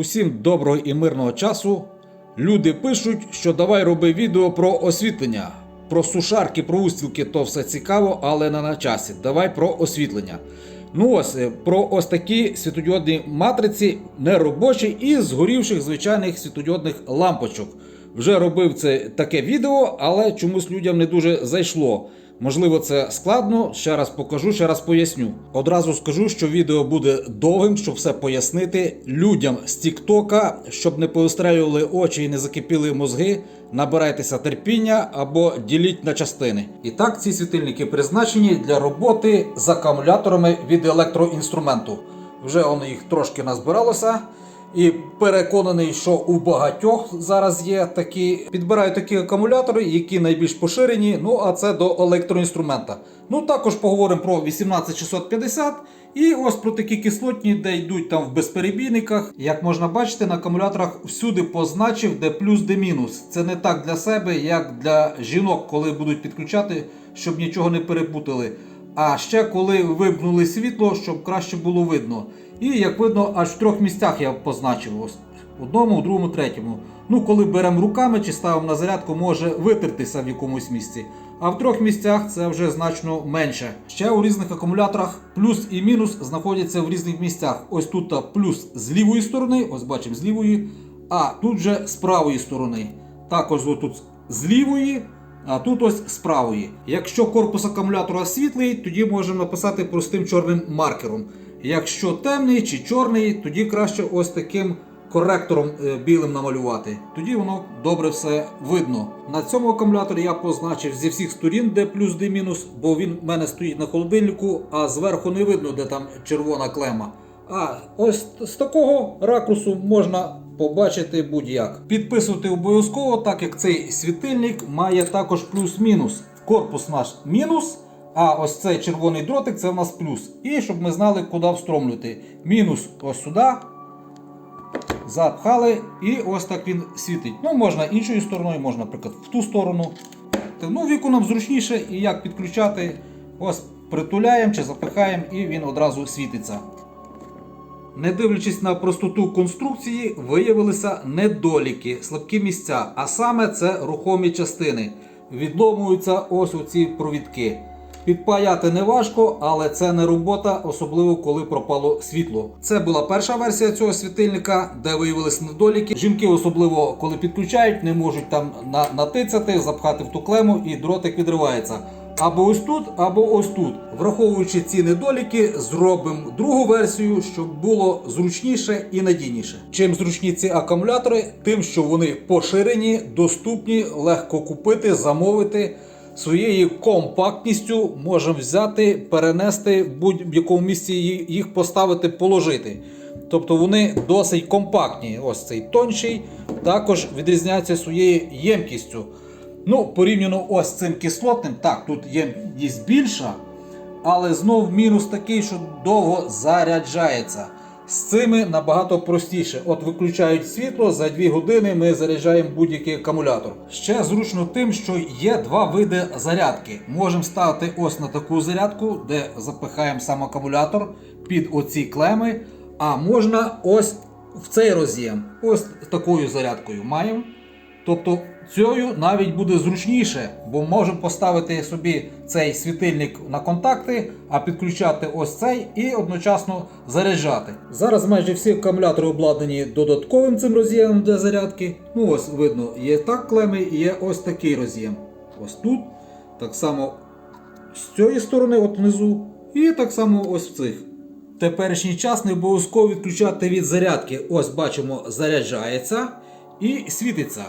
Усім доброго і мирного часу. Люди пишуть, що давай роби відео про освітлення. Про сушарки, про устілки то все цікаво, але не на часі. Давай про освітлення. Ну ось е, про ось такі світодіодні матриці неробочі і згорівших звичайних світодіодних лампочок. Вже робив це таке відео, але чомусь людям не дуже зайшло. Можливо, це складно. Ще раз покажу, ще раз поясню. Одразу скажу, що відео буде довгим, щоб все пояснити людям з Тіктока, щоб не поострелювали очі і не закипіли мозги. Набирайтеся терпіння або діліть на частини. І так, ці світильники призначені для роботи з акумуляторами від електроінструменту. Вже воно їх трошки назбиралося. І переконаний, що у багатьох зараз є такі, підбирають такі акумулятори, які найбільш поширені. Ну а це до електроінструмента. Ну також поговоримо про 18650 і ось про такі кислотні, де йдуть там в безперебійниках. Як можна бачити, на акумуляторах всюди позначив, де плюс, де мінус. Це не так для себе, як для жінок, коли будуть підключати, щоб нічого не перепутали. А ще коли вимкнули світло, щоб краще було видно. І як видно, аж в трьох місцях я позначив. Одному, другому, третьому. Ну, коли беремо руками чи ставимо на зарядку, може витертися в якомусь місці. А в трьох місцях це вже значно менше. Ще у різних акумуляторах плюс і мінус знаходяться в різних місцях. Ось тут плюс з лівої сторони, ось бачимо з лівої, а тут вже з правої сторони. Також тут з лівої. А тут ось з правої. Якщо корпус акумулятора світлий, тоді можемо написати простим чорним маркером. Якщо темний чи чорний, тоді краще ось таким коректором е, білим намалювати. Тоді воно добре все видно. На цьому акумуляторі я позначив зі всіх сторін, де плюс, де мінус, бо він в мене стоїть на холодильнику, а зверху не видно, де там червона клема. А ось з такого ракурсу можна побачити будь-як. Підписувати обов'язково, так як цей світильник має також плюс-мінус. Корпус наш мінус. А ось цей червоний дротик це в нас плюс. І щоб ми знали, куди встромлювати. Мінус ось сюди. Запхали, і ось так він світить. Ну, можна іншою стороною, можна, наприклад, в ту сторону. Ну, віку нам зручніше і як підключати. Ось притуляємо чи запихаємо, і він одразу світиться. Не дивлячись на простоту конструкції, виявилися недоліки, слабкі місця, а саме це рухомі частини. Відломуються ось оці провідки. Підпаяти не важко, але це не робота, особливо коли пропало світло. Це була перша версія цього світильника, де виявилися недоліки. Жінки, особливо коли підключають, не можуть там натицяти, запхати в ту клему і дротик відривається. Або ось тут, або ось тут. Враховуючи ці недоліки, зробимо другу версію, щоб було зручніше і надійніше. Чим зручні ці акумулятори, тим, що вони поширені, доступні, легко купити, замовити. Своєю компактністю можемо взяти, перенести в будь-якому місці їх поставити, положити. Тобто вони досить компактні. Ось цей тонший також відрізняється своєю ємкістю. Ну, порівняно ось з цим кислотним, так, тут ємність більша, але знов мінус такий, що довго заряджається. З цими набагато простіше. От виключають світло, за 2 години ми заряджаємо будь-який акумулятор. Ще зручно тим, що є два види зарядки. Можемо ставити ось на таку зарядку, де запихаємо сам акумулятор під оці клеми. А можна ось в цей роз'єм. Ось такою зарядкою маємо. Тобто цією навіть буде зручніше, бо можемо поставити собі цей світильник на контакти, а підключати ось цей і одночасно заряджати. Зараз майже всі акумулятори обладнані додатковим цим роз'ємом для зарядки. Ну ось видно, є так клеми і є ось такий роз'єм. Ось тут. Так само з цієї сторони, от внизу, і так само ось в цих. Теперішній час не обов'язково відключати від зарядки. Ось бачимо, заряджається і світиться.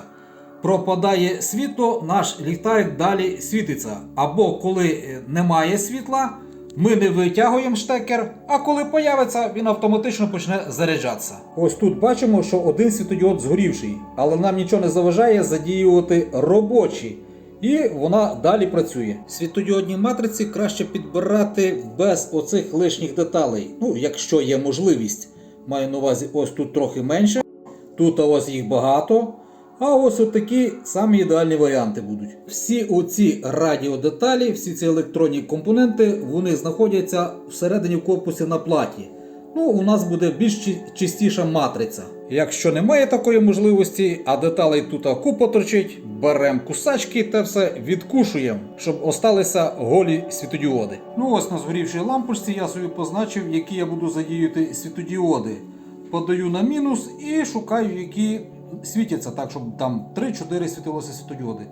Пропадає світло, наш ліхтарик далі світиться. Або коли е, немає світла, ми не витягуємо штекер, а коли появиться, він автоматично почне заряджатися. Ось тут бачимо, що один світодіод згорівший, але нам нічого не заважає задіювати робочі. І вона далі працює. Світодіодні матриці краще підбирати без оцих лишніх деталей. Ну, якщо є можливість. Маю на увазі, ось тут трохи менше, тут ось їх багато. А ось такі самі ідеальні варіанти будуть. Всі оці радіодеталі, всі ці електронні компоненти, вони знаходяться всередині в на платі. ну, у нас буде більш чистіша матриця. Якщо немає такої можливості, а деталей тут купа торчить, беремо кусачки та все відкушуємо, щоб осталися голі світодіоди. Ну ось на згорівшій лампочці я собі позначив, які я буду задіювати світодіоди. Подаю на мінус і шукаю, які світяться так, щоб там 3-4 світилося світодіоди.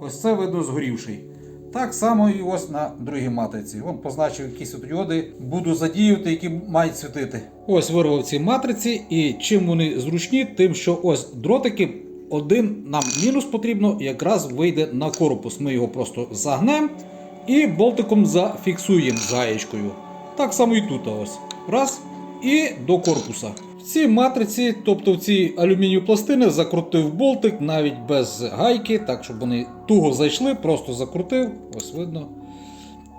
Ось це видно згорівший. Так само і ось на другій матриці. Вон позначив, які світодіоди буду задіювати, які мають світити. Ось вирвав ці матриці, і чим вони зручні, тим що ось дротики. Один нам мінус потрібно, якраз вийде на корпус. Ми його просто загнемо і болтиком зафіксуємо гаєчкою. Так само і тут ось. Раз. І до корпуса. В цій матриці, тобто в ці алюмінієві пластини, закрутив болтик навіть без гайки, так щоб вони туго зайшли, просто закрутив, ось видно.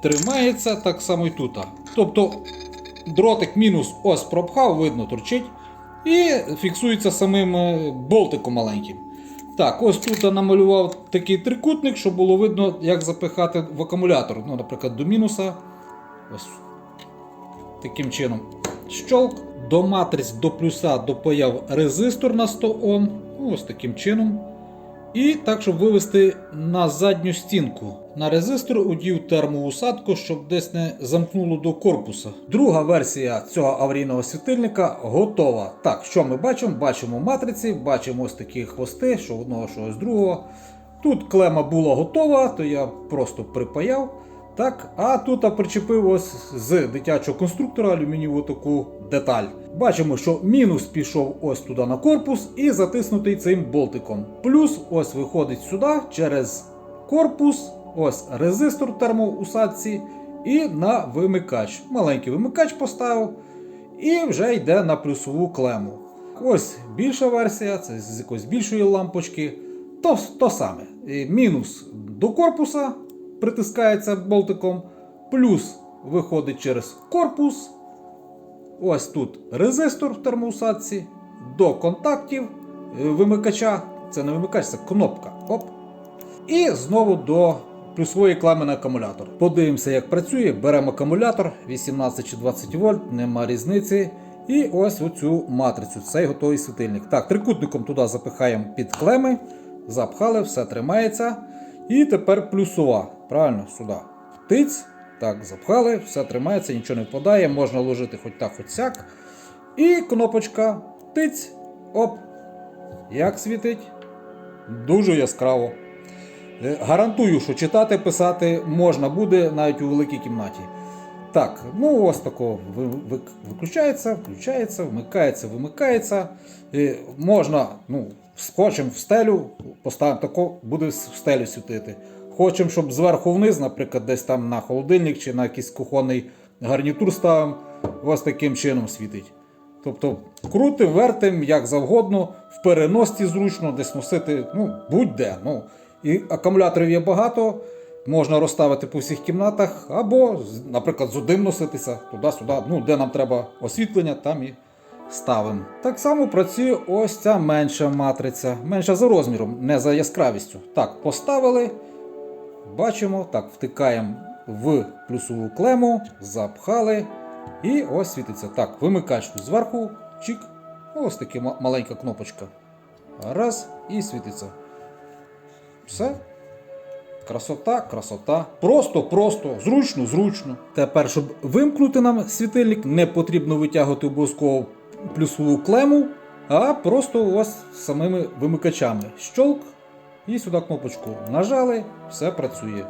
Тримається так само і тут. Тобто дротик мінус ось пропхав, видно, торчить. І фіксується самим е, болтиком маленьким. Так, ось тут я намалював такий трикутник, щоб було видно, як запихати в акумулятор. Ну, наприклад, до мінуса. Ось таким чином. Щолк. До матриць до плюса допаяв резистор на 100 Ом. Ну, Ось таким чином. І так, щоб вивести на задню стінку. На резистор удів термоусадку, щоб десь не замкнуло до корпуса. Друга версія цього аварійного світильника готова. Так, що ми бачимо? Бачимо матриці, бачимо ось такі хвости, що одного, що з другого. Тут клема була готова, то я просто припаяв. Так, а тут причепив ось з дитячого конструктора алюмінієву таку деталь. Бачимо, що мінус пішов ось туди на корпус і затиснутий цим болтиком. Плюс ось виходить сюди через корпус, ось резистор термоусадці і на вимикач. Маленький вимикач поставив і вже йде на плюсову клему. Ось більша версія, це з якоїсь більшої лампочки. То, то саме. Мінус до корпуса притискається болтиком, плюс виходить через корпус. Ось тут резистор в термоусадці, до контактів е, вимикача. Це не вимикач, це кнопка. Оп. І знову до плюсової клеми на акумулятор. Подивимося, як працює. Беремо акумулятор 18 чи 20 вольт, нема різниці. І ось оцю матрицю, цей готовий світильник. Так, трикутником туди запихаємо під клеми, запхали, все тримається. І тепер плюсова. Правильно, сюди. Втиць. Так, запхали, все тримається, нічого не впадає, можна ложити хоч так, хоч сяк. І кнопочка тиць. Оп. Як світить? Дуже яскраво. Е, Гарантую, що читати, писати можна буде навіть у великій кімнаті. Так, ну ось тако ви- ви- виключається, включається, вмикається, вимикається. Е, Можна, ну, хочемо в стелю, поставимо тако, буде в стелю світити. Хочемо, щоб зверху вниз, наприклад, десь там на холодильник чи на якийсь кухонний гарнітур ставимо, ось таким чином світить. Тобто крутим, вертим, як завгодно, в переносці зручно, десь носити, ну, будь-де. Ну. І акумуляторів є багато, можна розставити по всіх кімнатах, або, наприклад, з одним носитися туди-сюди, ну, де нам треба освітлення, там і ставимо. Так само працює ось ця менша матриця, менша за розміром, не за яскравістю. Так, поставили, бачимо, так, втикаємо в плюсову клему, запхали. І ось світиться. Так, вимикач зверху, чик. Ось така маленька кнопочка. Раз, і світиться. Все. Красота, красота. Просто, просто, зручно, зручно. Тепер, щоб вимкнути нам світильник, не потрібно витягувати обов'язково плюсову клему, а просто ось самими вимикачами. Щолк і сюди кнопочку нажали, все працює.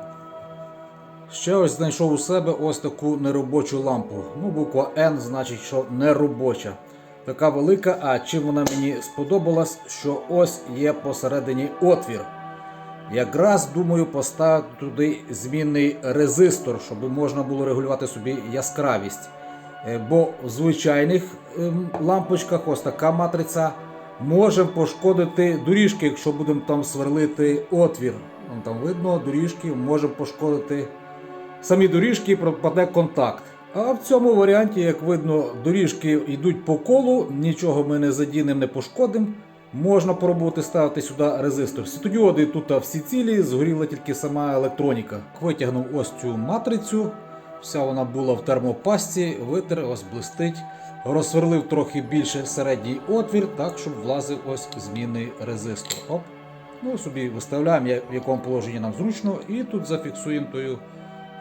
Ще ось знайшов у себе ось таку неробочу лампу. Ну, буква N значить, що неробоча. Така велика, а чим вона мені сподобалась, що ось є посередині отвір. Якраз думаю поставити туди змінний резистор, щоб можна було регулювати собі яскравість. Е, Бо в звичайних ем, лампочках ось така матриця може пошкодити доріжки, якщо будемо там сверлити отвір. Там видно, доріжки може пошкодити самі доріжки і пропаде контакт. А в цьому варіанті, як видно, доріжки йдуть по колу, нічого ми не задінемо, не пошкодимо. Можна пробувати ставити сюди резистор. Світодіоди тут всі цілі, згоріла тільки сама електроніка. Витягнув ось цю матрицю. Вся вона була в термопасті, витер, ось блистить. Розсверлив трохи більше середній отвір, так, щоб влазив ось змінний резистор. Оп. Ну, собі виставляємо, в якому положенні нам зручно, і тут зафіксуємо тою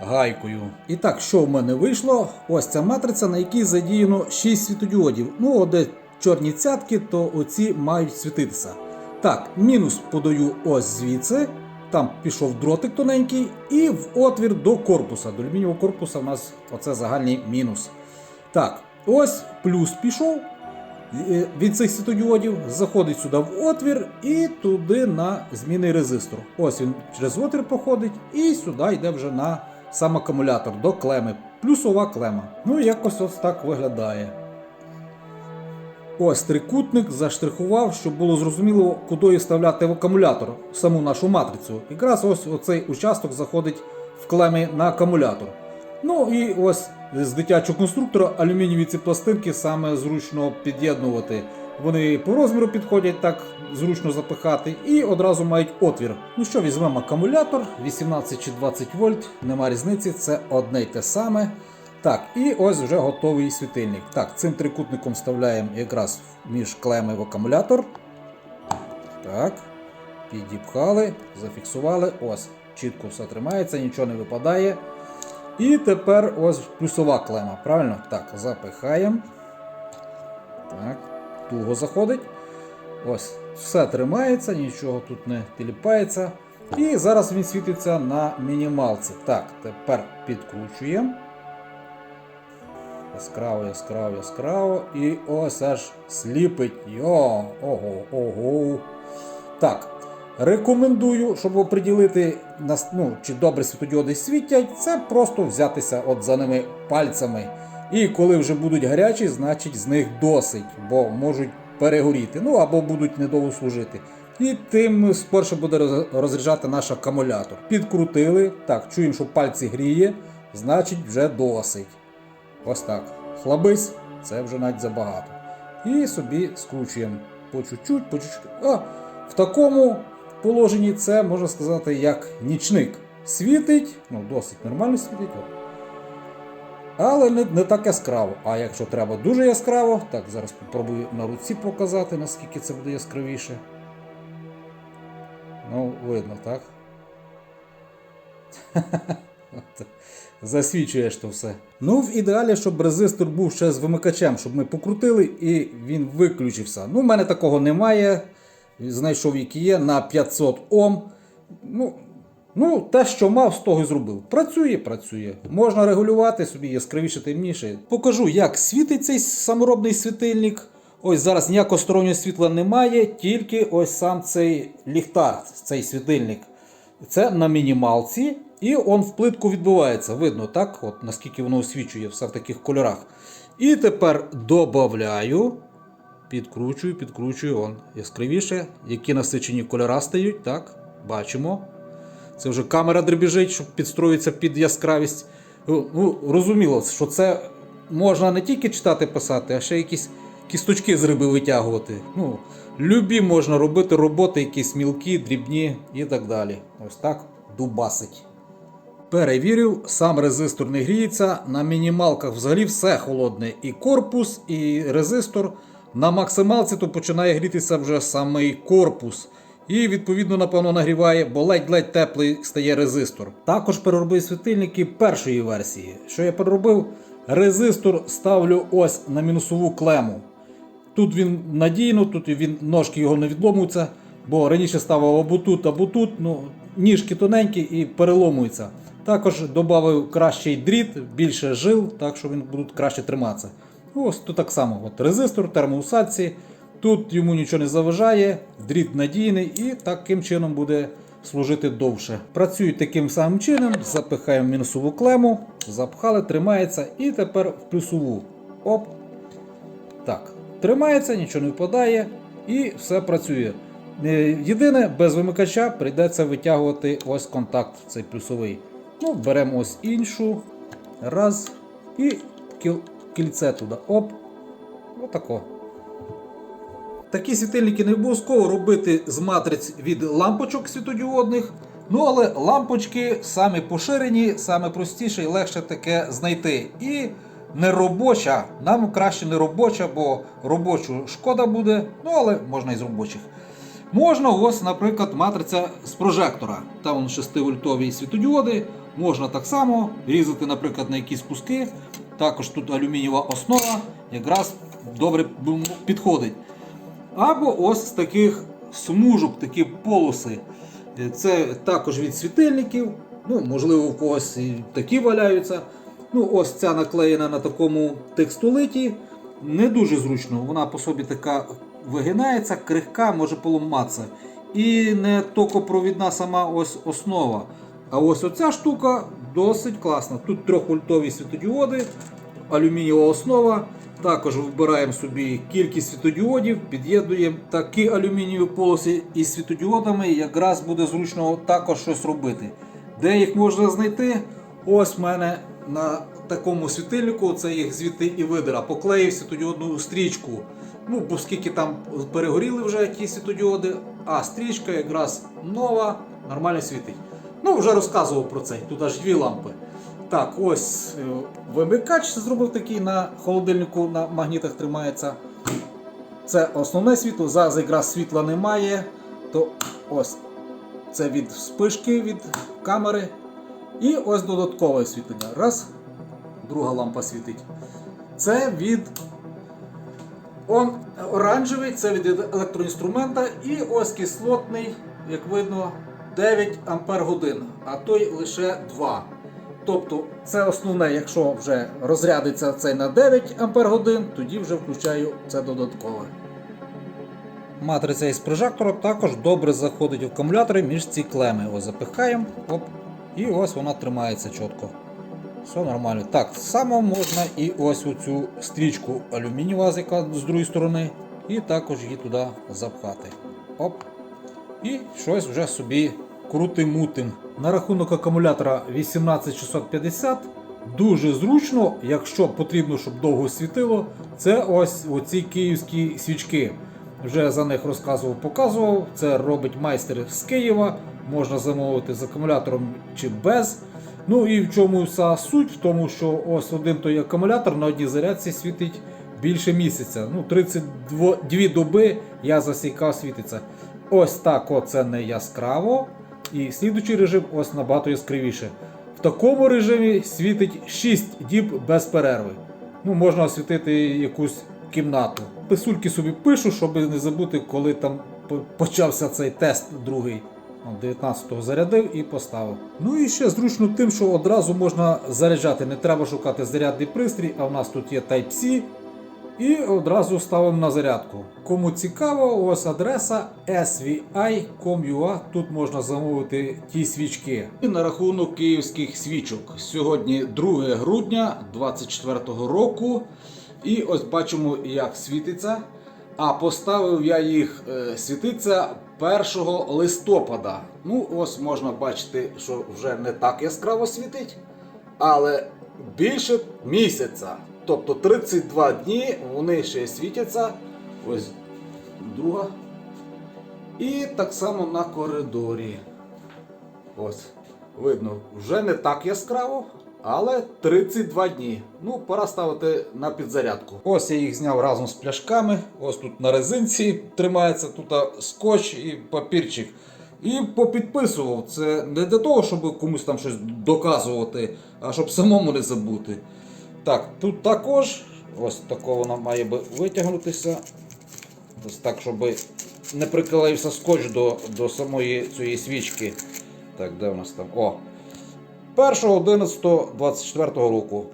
гайкою. І так, що в мене вийшло? Ось ця матриця, на якій задіяно 6 світодіодів. Ну, от де чорні цятки, то оці мають світитися. Так, мінус подаю ось звідси. Там пішов дротик тоненький, і в отвір до корпуса. До алюмінієвого корпуса в нас оце загальний мінус. Так, ось плюс пішов е, від цих світодіодів, заходить сюди в отвір і туди на змінний резистор. Ось він через отвір проходить і сюди йде вже на сам акумулятор до клеми. Плюсова клема. Ну, якось ось так виглядає. Ось трикутник заштрихував, щоб було зрозуміло, куди вставляти в акумулятор, саму нашу матрицю. Якраз ось оцей участок заходить в клеми на акумулятор. Ну і ось з дитячого конструктора алюмінієві ці пластинки саме зручно під'єднувати. Вони по розміру підходять так зручно запихати і одразу мають отвір. Ну що, візьмемо акумулятор 18 чи 20 вольт, нема різниці, це одне й те саме. Так, і ось вже готовий світильник. Так, цим трикутником вставляємо якраз між клеми в акумулятор. Так. Підіпхали, зафіксували. Ось. Чітко все тримається, нічого не випадає. І тепер ось плюсова клема. Правильно? Так, запихаємо. Так, туго заходить. Ось, все тримається, нічого тут не тіліпається. І зараз він світиться на мінімалці. Так, тепер підкручуємо. Яскраво, яскраво, яскраво. І ось аж сліпить. Йо, ого, ого. Так. Рекомендую, щоб оприділити, ну, чи добре світодіоди світять, це просто взятися от за ними пальцями. І коли вже будуть гарячі, значить з них досить, бо можуть перегоріти, ну або будуть недовго служити. І тим скорше буде розряджати наш акумулятор. Підкрутили, так, чуємо, що пальці гріє, значить вже досить. Ось так. Хлабись, це вже навіть забагато. І собі скручуємо по чуть-чуть, по чуть-чуть. В такому положенні це можна сказати як нічник. Світить, ну досить нормально світить. Але не, не так яскраво. А якщо треба дуже яскраво, так, зараз спробую на руці показати, наскільки це буде яскравіше. Ну, видно, так? Засвічуєш то все. Ну, в ідеалі, щоб резистор був ще з вимикачем, щоб ми покрутили і він виключився. Ну, в мене такого немає. Знайшов, який є на 500 Ом. Ну, ну, те, що мав, з того і зробив. Працює, працює. Можна регулювати собі яскравіше, темніше. Покажу, як світить цей саморобний світильник. Ось зараз ніякого стороннього світла немає, тільки ось сам цей ліхтар, цей світильник. Це на мінімалці, і он в плитку відбувається. Видно, так? От наскільки воно освічує все в таких кольорах. І тепер додаю, підкручую, підкручую он яскравіше, які насичені кольора стають, так? Бачимо. Це вже камера дребіжить, щоб підстроїтися під яскравість. Ну, ну, розуміло, що це можна не тільки читати, писати, а ще якісь кісточки з риби витягувати. Ну, любі можна робити роботи, якісь мілкі, дрібні і так далі. Ось так дубасить. Перевірив, сам резистор не гріється. На мінімалках взагалі все холодне. І корпус, і резистор. На максималці то починає грітися вже самий корпус. І відповідно, напевно, нагріває, бо ледь-ледь теплий стає резистор. Також переробив світильники першої версії. Що я переробив? Резистор ставлю ось на мінусову клему. Тут він надійно, тут він ножки його не відломуються, бо раніше ставив або тут, або тут. Ну, ніжки тоненькі і переломуються. Також додав кращий дріт, більше жил, так що він буде краще триматися. Ось тут так само. От резистор, термоусадці. Тут йому нічого не заважає, дріт надійний і таким чином буде служити довше. Працюють таким самим чином, запихаємо мінусову клему, запхали, тримається і тепер в плюсову. Оп. Так, тримається, нічого не впадає і все працює. Е, Єдине, без вимикача прийдеться витягувати ось контакт, цей плюсовий. Ну, беремо ось іншу. Раз. І кіл- кільце туди. Оп. Отако. Такі світильники не обов'язково робити з матриць від лампочок світодіодних. Ну, але лампочки самі поширені, саме простіше і легше таке знайти. І не робоча. Нам краще не робоча, бо робочу шкода буде, ну але можна і з робочих. Можна ось, наприклад, матриця з прожектора. Там 6-вольтові світодіоди. Можна так само різати, наприклад, на якісь куски. Також тут алюмінієва основа якраз добре підходить. Або ось з таких смужок, такі полоси. Е, Це також від світильників. Ну, можливо, в когось і такі валяються. Ну, ось ця наклеєна на такому текстолиті. Не дуже зручно. Вона по собі така вигинається, крихка, може поламатися. І не токопровідна сама ось основа. А ось оця штука досить класна. Тут 3-вольтові світодіоди, алюмінієва основа. Також вибираємо собі кількість світодіодів, під'єднуємо такі алюмінієві полоси із світодіодами, якраз буде зручно також щось робити. Де їх можна знайти? Ось в мене на такому світильнику, це їх звідти і видира. Поклеїв світодіодну стрічку. Ну, оскільки там перегоріли вже ті світодіоди, а стрічка якраз нова, нормально світить. Ну, вже розказував про це, тут аж дві лампи. Так, ось е, вимикач зробив такий на холодильнику на магнітах тримається. Це основне світло. Зараз якраз світла немає. То ось це від спишки від камери. І ось додаткове освітлення. Раз. Друга лампа світить. Це від он, оранжевий, це від електроінструмента. І ось кислотний, як видно, 9 Ампер годин, а той лише 2. Тобто це основне, якщо вже розрядиться цей на 9 Ампер годин, тоді вже включаю це додаткове. Матриця із прожектора також добре заходить в акумулятори між ці клеми. Ось запихаємо, оп, і ось вона тримається чітко. Все нормально. Так, само можна і ось оцю стрічку алюмінієва, яка з другої сторони, і також її туди запхати. Оп. І щось вже собі крутим-мутим. На рахунок акумулятора 18650 дуже зручно, якщо потрібно, щоб довго світило, це ось оці київські свічки. Вже за них розказував, показував. Це робить майстер з Києва. Можна замовити з акумулятором чи без. Ну і в чому вся суть? В тому, що ось один той акумулятор на одній зарядці світить більше місяця. Ну, 32 доби я засікав світиться. Ось так оце не яскраво. І слідуючий режим ось набагато яскравіше. В такому режимі світить 6 діб без перерви. Ну, можна освітити якусь кімнату. Писульки собі пишу, щоб не забути, коли там почався цей тест другий. 19-го зарядив і поставив. Ну і ще зручно тим, що одразу можна заряджати. Не треба шукати зарядний пристрій, а в нас тут є Type-C. І одразу ставимо на зарядку. Кому цікаво, ось адреса svi.com.ua. Тут можна замовити ті свічки. І на рахунок київських свічок. Сьогодні 2 грудня 2024 року. І ось бачимо, як світиться. А поставив я їх е, світиться 1 листопада. Ну, ось можна бачити, що вже не так яскраво світить, але більше місяця. Тобто 32 дні вони ще світяться. Ось друга. І так само на коридорі. Ось, видно, вже не так яскраво, але 32 дні. Ну, пора ставити на підзарядку. Ось я їх зняв разом з пляшками. Ось тут на резинці тримається тут скотч і папірчик. І попідписував. Це не для того, щоб комусь там щось доказувати, а щоб самому не забути. Так, тут також ось тако вона має би витягнутися. Ось так, щоб не приклеївся скотч до, до самої цієї свічки. Так, де у нас там? О! 1.11.24 року.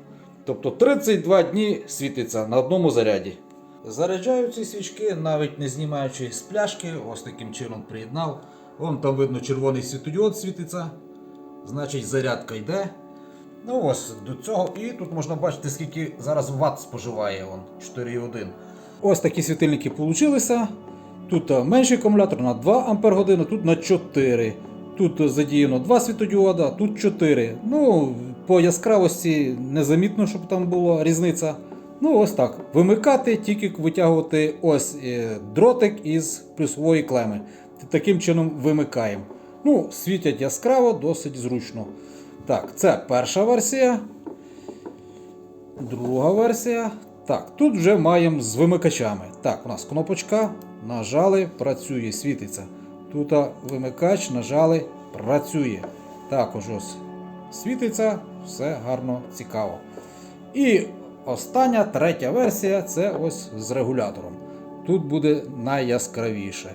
Тобто 32 дні світиться на одному заряді. Заряджаю ці свічки, навіть не знімаючи з пляшки, ось таким чином приєднав. Вон там видно червоний світодіод світиться. Значить зарядка йде. Ну ось до цього. І тут можна бачити, скільки зараз ватт споживає. Вон, 4,1. Ось такі світильники получилися. Тут е, менший акумулятор на 2 Ампер години, тут на 4. Тут е, задіяно 2 світодіода, тут 4. Ну, по яскравості незамітно, щоб там була різниця. Ну, ось так. Вимикати, тільки витягувати ось е, дротик із плюсової клеми. Таким чином вимикаємо. Ну, світять яскраво, досить зручно. Так, це перша версія. Друга версія. Так, тут вже маємо з вимикачами. Так, у нас кнопочка, нажали, працює, світиться. Тут вимикач, нажали, працює. Також ось світиться, все гарно, цікаво. І остання, третя версія це ось з регулятором. Тут буде найяскравіше.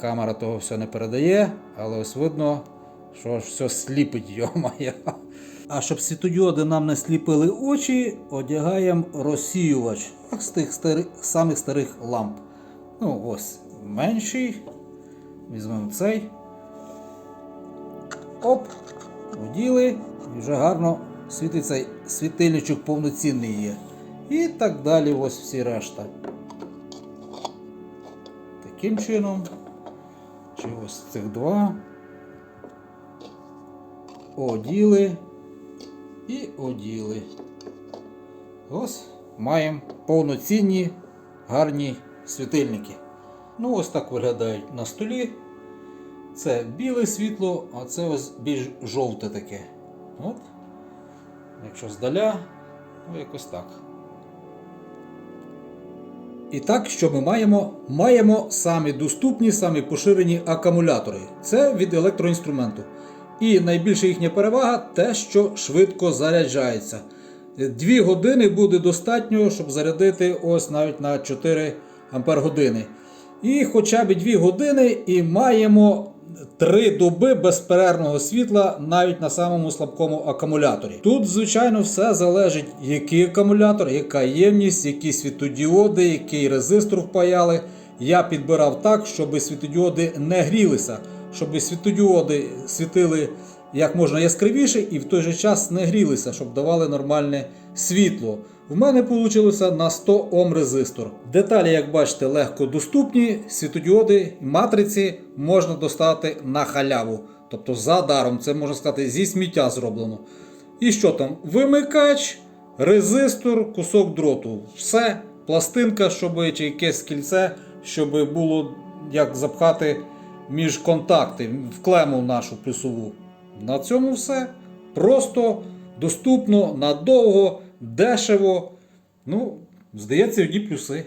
Камера того все не передає, але ось видно, що ж все сліпить, йомає. А щоб світодіоди нам не сліпили очі, одягаємо розсіювач з тих старих, самих старих ламп. Ну, ось менший. Візьмемо цей. Оп, оділи, і вже гарно світиться світильничок повноцінний є. І так далі, ось всі решта. Таким чином. Чи ось цих два. Оділи і оділи. Ось маємо повноцінні гарні світильники. Ну, ось так виглядають на столі. Це біле світло, а це ось більш жовте таке. От. Якщо здаля, то якось так. І так, що ми маємо? Маємо самі доступні, самі поширені акумулятори. Це від електроінструменту. І найбільша їхня перевага те, що швидко заряджається. Дві години буде достатньо, щоб зарядити ось навіть на 4 Ампер години. І хоча б 2 години і маємо 3 доби безперервного світла навіть на самому слабкому акумуляторі. Тут, звичайно, все залежить, який акумулятор, яка ємність, які світодіоди, який резистор впаяли. Я підбирав так, щоб світодіоди не грілися, щоб світодіоди світили як можна яскравіше і в той же час не грілися, щоб давали нормальне світло. В мене вийшло на 100 Ом резистор. Деталі, як бачите, легко доступні. Світодіоди матриці можна достати на халяву. Тобто за даром, це можна сказати, зі сміття зроблено. І що там? Вимикач, резистор, кусок дроту. Все, пластинка, щоб чи якесь кільце, щоб було як запхати між контакти в клему нашу плюсову. На цьому все. Просто, доступно, надовго, дешево. Ну, здається, одні плюси.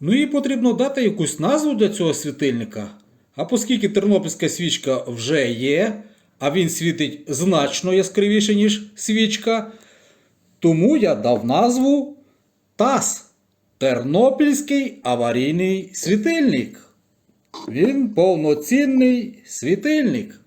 Ну і потрібно дати якусь назву для цього світильника. А оскільки тернопільська свічка вже є, а він світить значно яскравіше, ніж свічка, тому я дав назву ТАС Тернопільський аварійний світильник. Він повноцінний світильник.